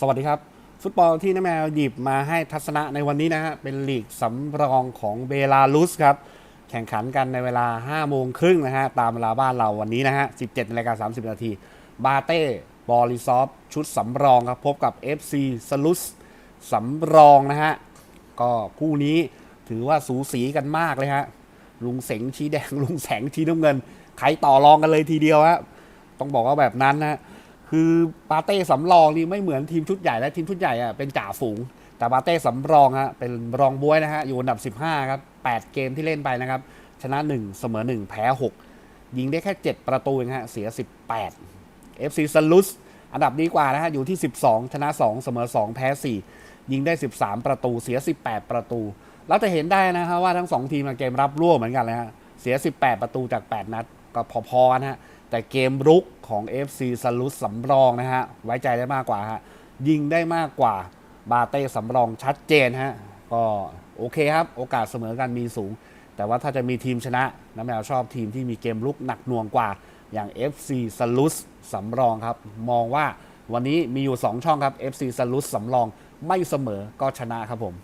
สวัสดีครับ ฟุตบอลที่น้าแมวหยิบมาให้ทัศนะในวันนี้นะฮะเป็นลีกสำรองของเบลารุสครับ แข่งขันกันในเวลา 5 โมงครึ่งนะฮะ ตามเวลาบ้านเราวันนี้นะฮะ 17นาฬิกา30 นาที บาเต้บอริซอฟ ชุดสำรองครับ พบกับ FC สลุสสำรองนะฮะ ก็คู่นี้ถือว่าสูสีกันมากเลยฮะ ลุงเสงชี้แดงลุงแสงชี้น้ำเงิน ใครต่อรองกันเลยทีเดียวฮะต้องบอกว่าแบบนั้นนะ คือปาเต้สำรองนี่ไม่เหมือนทีมชุดใหญ่และทีมชุดใหญ่อะเป็นจ่าฝูง แต่ปาเต้สำรองฮะเป็นรองบวยนะฮะอยู่อันดับ 15ครับ8เกมที่เล่นไปนะครับชนะ 1 เสมอ 1 แพ้ 6 ยิงได้แค่ 7 ประตูเองฮะเสีย 18 FC ซลุสอันดับดีกว่านะฮะอยู่ที่ 12 ชนะ 2 เสมอ 2 แพ้ 4 ยิงได้ 13 ประตูเสีย 18 ประตูแล้วจะเห็นได้นะฮะว่าทั้ง 2 ทีมเกมรับร่วมเหมือนกันเลยฮะเสีย 18 ประตูจาก 8 นัด ก็พอๆกันฮะ แต่เกมรุกของ FC ซลุสสำรองนะฮะ ไว้ใจได้มากกว่าฮะ ยิงได้มากกว่าบาเต้สำรองชัดเจนฮะ ก็โอเคครับ โอกาสเสมอกันมีสูง แต่ว่าถ้าจะมีทีมชนะน้ำแมวชอบทีมที่มีเกมลุกหนักหน่วงกว่า อย่าง FC ซลุสสำรองครับ มองว่าวันนี้มีอยู่ 2 ช่องครับ FC ซลุสสำรองไม่เสมอก็ชนะครับผม